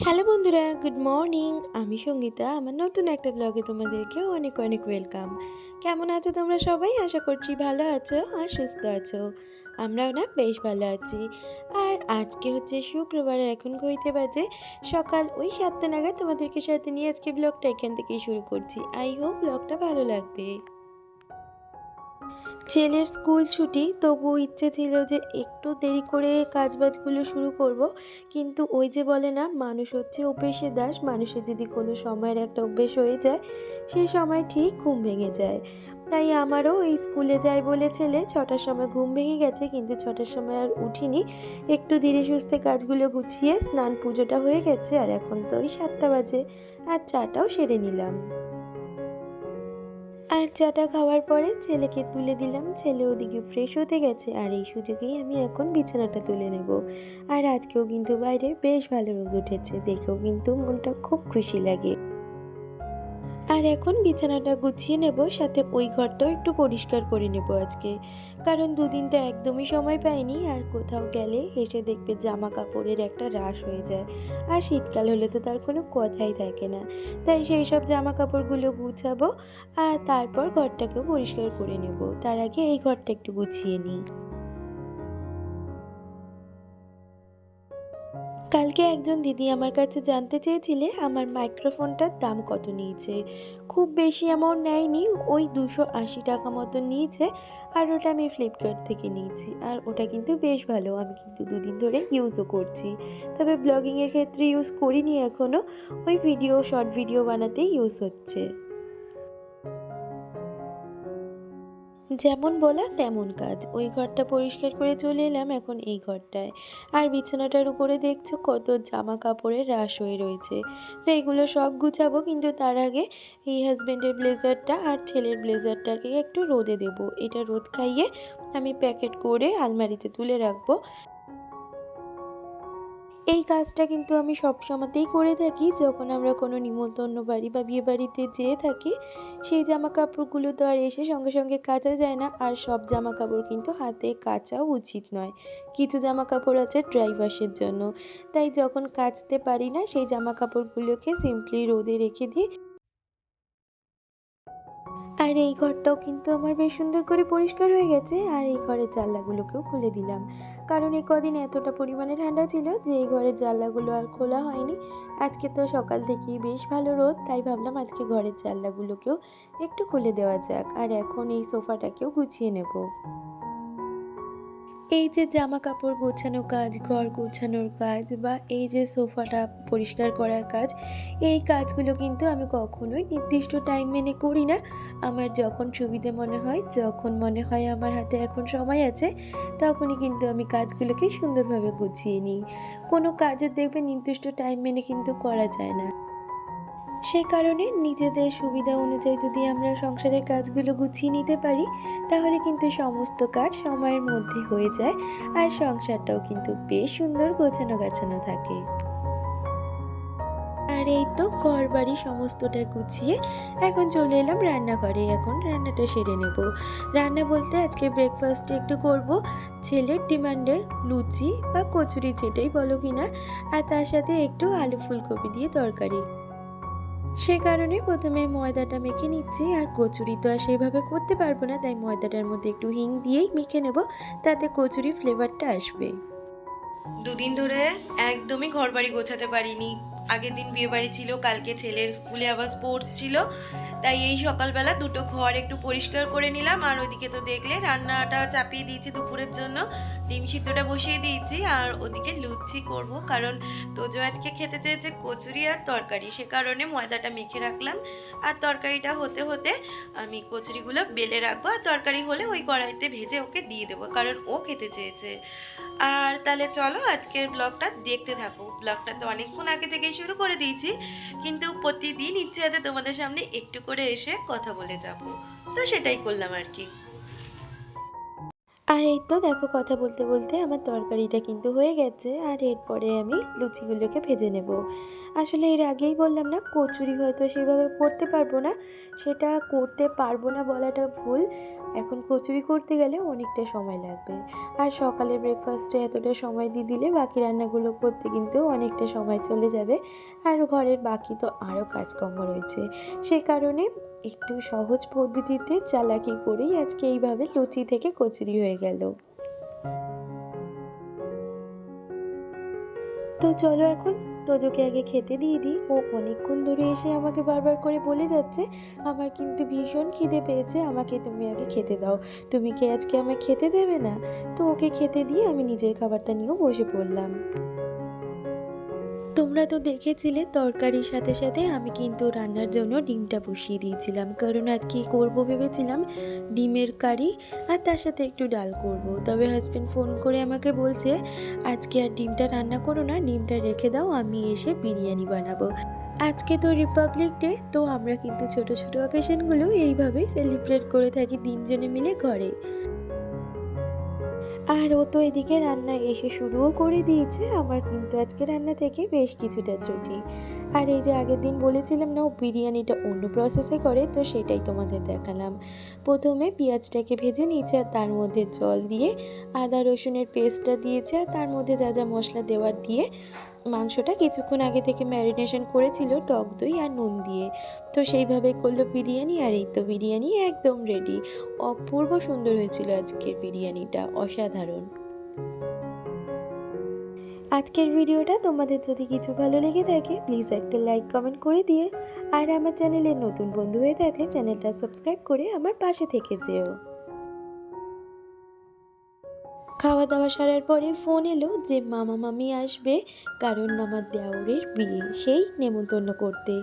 Hello বন্ধুরা, good morning. আমি সঙ্গীতা, আমার নতুন একটা ব্লগে তোমাদেরকে অনেক অনেক ওয়েলকাম। কেমন আছো তোমরা সবাই? আশা করছি ভালো আছো আর সুস্থ আছো। আমরাও না বেশ ভালো আছি। আর আজকে হচ্ছে শুক্রবার এখন ঘইতে বাজে সকাল ওই সাতটা নাগাদ তোমাদেরকে সাথে নিয়ে আজকে ব্লগটা এখান থেকেই শুরু করছি। আই হোপ ব্লগটা ভালো লাগবে। ছেলের স্কুল ছুটি তবু ইচ্ছে ছিল যে একটু দেরি করে কাজবাজগুলো শুরু করব। কিন্তু ওই যে বলে না, মানুষ হচ্ছে অভ্যেসের দাস, মানুষের যদি কোনো সময়ের একটা অভ্যেস হয়ে যায়, সেই সময় ঠিক ঘুম ভেঙে যায়। তাই আমারও এই স্কুলে যাই বলে ছেলে, ছটার সময় ঘুম ভেঙে গেছে, কিন্তু ছটার সময় আর উঠিনি। একটু ধীরে সুস্থে কাজগুলো গুছিয়ে স্নান পুজোটা হয়ে গেছে, আর এখন তো ওই সাতটা বাজে। আর চাটাও সেরে নিলাম। আর চাটা খাওয়ার পরে ছেলেকে তুলে দিলাম। ছেলে ওদিকে ফ্রেশ হতে গেছে আর এই সুযোগেই আমি এখন বিছানাটা তুলে নেব। আর আজকেও কিন্তু বাইরে বেশ ভালো রোদ উঠেছে, দেখেও কিন্তু মনটা খুব খুশি লাগে। এখন বিছানাটা গুছিয়ে নেব, সাথে ওই ঘরটাও একটু পরিষ্কার করে নেব আজকে। কারণ দুদিন তো একদমই সময় পাইনি, আর কোথাও গেলে এসে দেখবে জামা কাপড়ের একটা রাশ হয়ে যায়। আর শীতকাল হলে তো তার কোনো কথাই থাকে না। তাই সেই সব জামা কাপড়গুলো গুছাবো, আর তারপর ঘরটাকেও পরিষ্কার করে নেব। তার আগে এই ঘরটা একটু গুছিয়ে নিই। কালকে একজন দিদি আমার কাছে জানতে চেয়েছিলে আমার মাইক্রোফোনটার দাম কত নিয়েছে। খুব বেশি অ্যামাউন্ট নেয়নি, ওই দুশো আশি টাকা মতো নিয়েছে আর ওটা আমি ফ্লিপকার্ট থেকে নিয়েছি। আর ওটা কিন্তু বেশ ভালো, আমি কিন্তু দুদিন ধরে ইউজও করছি। তবে ব্লগিংয়ের ক্ষেত্রে ইউজ করিনি এখনও ওই ভিডিও শর্ট ভিডিও বানাতেই ইউজ হচ্ছে। যেমন বলা তেমন কাজ। ওই ঘরটা পরিষ্কার করে চলে এলাম এখন এই ঘরটায়। আর বিছানাটার উপরে দেখছ কত জামা কাপড়ের রাশ হয়ে রয়েছে। তো এগুলো সব গুছাবো, কিন্তু তার আগে এই হাজব্যান্ডের ব্লেজারটা আর ছেলের ব্লেজারটাকে একটু রোদে দেব। এটা রোদ খাইয়ে আমি প্যাকেট করে আলমারিতে তুলে রাখব। এই কাজটা কিন্তু আমি সব সময়তেই করে থাকি। যখন আমরা কোনো নিমন্ত্রণ বাড়ি বা বিয়ে বাড়িতে যেয়ে থাকি, সেই জামা কাপড়গুলো তো আর এসে সঙ্গে সঙ্গে কাচা যায় না। আর সব জামা কাপড় কিন্তু হাতে কাচাও উচিত নয়। কিছু জামা কাপড় আছে ড্রাই ওয়াশের জন্য। তাই যখন কাচতে পারি না, সেই জামা কাপড়গুলোকে সিম্পলি রোদে রেখে দিই। আর এই ঘরটাও কিন্তু আমার বেশ সুন্দর করে পরিষ্কার হয়ে গেছে, আর এই ঘরের জানলাগুলোকেও খুলে দিলাম। কারণ এই কদিন এতটা পরিমাণে ঠান্ডা ছিল যে এই ঘরের জানলাগুলো আর খোলা হয়নি। আজকে তো সকাল থেকেই বেশ ভালো রোদ, তাই ভাবলাম আজকে ঘরের জানলাগুলোকেও একটু খুলে দেওয়া যাক। আর এখন এই সোফাটাকেও গুছিয়ে নেব। এই যে জামা কাপড় গোছানো কাজ, ঘর গোছানোর কাজ বা এই যে সোফাটা পরিষ্কার করার কাজ, এই কাজগুলো কিন্তু আমি কখনোই নির্দিষ্ট টাইম মেনে করি না। আমার যখন সুবিধে মনে হয়, যখন মনে হয় আমার হাতে এখন সময় আছে, তখনই কিন্তু আমি কাজগুলোকে সুন্দরভাবে গুছিয়ে নিই। কোনো কাজের দেখবে নির্দিষ্ট টাইম মেনে কিন্তু করা যায় না। সেই কারণে নিজেদের সুবিধা অনুযায়ী যদি আমরা সংসারের কাজগুলো গুছিয়ে নিতে পারি, তাহলে কিন্তু সমস্ত কাজ সময়ের মধ্যে হয়ে যায় আর সংসারটাও কিন্তু বেশ সুন্দর গোছানো গাছানো থাকে। আর এই তো ঘর বাড়ি সমস্তটা গুছিয়ে এখন চলে এলাম রান্নাঘরে। এখন রান্নাটা সেরে নেব। রান্না বলতে আজকে ব্রেকফাস্টে একটু করব। ছেলের ডিমান্ডের লুচি বা কচুরি যেটাই বলো কিনা, আর তার সাথে একটু আলু ফুলকপি দিয়ে তরকারি। সে কারণে প্রথমে ময়দাটা মেখে নিচ্ছি, আর কচুরি তো আর সেইভাবে করতে পারব না, তাই ময়দাটার মধ্যে একটু হিং দিয়েই মেখে নেব, তাতে কচুরি ফ্লেভারটা আসবে। দুদিন ধরে একদমই ঘর বাড়ি গোছাতে পারিনি। আগের দিন বিয়ে বাড়ি ছিল, কালকে ছেলের স্কুলে আবার স্পোর্টস ছিল। তাই এই সকালবেলা দুটো ঘর একটু পরিষ্কার করে নিলাম, আর ওইদিকে তো দেখলে রান্নাটা চাপিয়ে দিয়েছি দুপুরের জন্য। ডিম সিদ্ধটা বসিয়ে দিয়েছি, আর ওদিকে লুচি করব, কারণ তোজো আজকে খেতে চেয়েছে কচুরি আর তরকারি, সে কারণে ময়দাটা মেখে রাখলাম। আর তরকারিটা হতে হতে আমি কচুরিগুলো বেলে রাখব, আর তরকারি হলে ওই কড়াইতে ভেজে ওকে দিয়ে দেবো, কারণ ও খেতে চেয়েছে। আর তাহলে চলো আজকের ব্লগটা দেখতে থাকো। ব্লগটা তো অনেকক্ষণ আগে থেকেই শুরু করে দিয়েছি, কিন্তু প্রতিদিন ইচ্ছে আছে তোমাদের সামনে একটু করে এসে কথা বলে যাব। তো সেটাই করলাম আর কি। আর এই তো দেখো কথা বলতে বলতে আমার তরকারিটা কিন্তু হয়ে গেছে, আর এরপরে আমি লুচিগুলোকে ভেজে নেব। আসলে এর আগেই বললাম না, কচুরি হয়তো সেভাবে করতে পারব না, সেটা করতে পারব না বলাটা ভুল। এখন কচুরি করতে গেলে অনেকটা সময় লাগবে। আর সকালে ব্রেকফাস্টে এতটা সময় দিয়ে দিলে বাকি রান্নাগুলো করতে কিন্তু অনেকটা সময় চলে যাবে। আর ঘরের বাকি তো আরও কাজকর্ম রয়েছে। সে কারণে একটু সহজ পদ্ধতিতে চালাকি করেই আজকে এইভাবে লুচি থেকে কচুরি হয়ে গেল। তো চলো এখন তোজোকে আগে খেতে দিয়ে দিই। ও অনেকক্ষণ ধরে এসে আমাকে বারবার করে বলে যাচ্ছে, আমার কিন্তু ভীষণ খিদে পেয়েছে, আমাকে তুমি আগে খেতে দাও। তুমি কি আজকে আমায় খেতে দেবে না? তো ওকে খেতে দিয়ে আমি নিজের খাবারটা নিয়েও বসে পড়লাম। তোমরা তো দেখেছিলে, তরকারির সাথে সাথে আমি কিন্তু রান্নার জন্য ডিমটা বসিয়ে দিয়েছিলাম। কারণ আজকে করব ভেবেছিলাম, ডিমের কারি আর তার সাথে একটু ডাল করব। তবে হাজব্যান্ড ফোন করে আমাকে বলছে, আজকে আর ডিমটা রান্না করো না, ডিমটা রেখে দাও, আমি এসে বিরিয়ানি বানাবো। আজকে তো রিপাবলিক ডে তো আমরা কিন্তু ছোট ছোট অকেশনগুলো এইভাবেই সেলিব্রেট করে থাকি তিনজনে মিলে ঘরে। আর ও তো এদিকে রান্না এসে শুরুও করে দিয়েছে। আমার কিন্তু আজকে রান্না থেকে বেশ কিছুটা ছুটি আর এই যে আগের দিন বলেছিলাম না, ও বিরিয়ানিটা অন্য প্রসেসে করে, তো সেটাই তোমাদের দেখালাম। প্রথমে পেঁয়াজটাকে ভেজে নিয়েছে আর তার মধ্যে জল দিয়ে আদা রসুনের পেস্টটা দিয়েছে আর তার মধ্যে যা যা মশলা দেওয়ার দিয়ে মাংসটা কিছুক্ষণ আগে থেকে ম্যারিনেশন করেছিল টক দই আর নুন দিয়ে। তো সেইভাবে করল বিরিয়ানি আর এই তো বিরিয়ানি একদম রেডি অপূর্ব সুন্দর হয়েছিল আজকের বিরিয়ানিটা, অসাধারণ। আজকের ভিডিওটা তোমাদের যদি কিছু ভালো লেগে থাকে প্লিজ একটা লাইক কমেন্ট করে দিয়ে আর আমার চ্যানেলের নতুন বন্ধু হয়ে থাকলে চ্যানেলটা সাবস্ক্রাইব করে আমার পাশে থেকে যেও। খাওয়া দাওয়া সারার পরে ফোন এলো যে মামা, মামি আসবে কারণ আমার দেওরের বিয়ে, সেই নেমন্তন্ন করতে।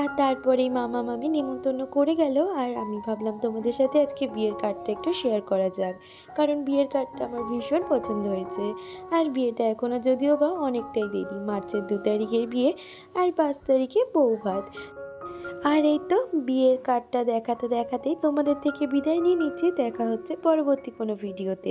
আর তারপরেই মামা, মামি নেমন্তন্ন করে গেল আর আমি ভাবলাম তোমাদের সাথে আজকে বিয়ের কার্ডটা একটু শেয়ার করা যাক, কারণ বিয়ের কার্ডটা আমার ভীষণ পছন্দ হয়েছে। আর বিয়েটা এখনও যদিও বা অনেকটাই দেরি, মার্চের দু তারিখের বিয়ে আর পাঁচ তারিখে বউ ভাত আর এই তো বিয়ের কার্ডটা দেখাতে, দেখাতেই তোমাদের থেকে বিদায় নিয়ে নিচ্ছি, দেখা হচ্ছে পরবর্তী কোনো ভিডিওতে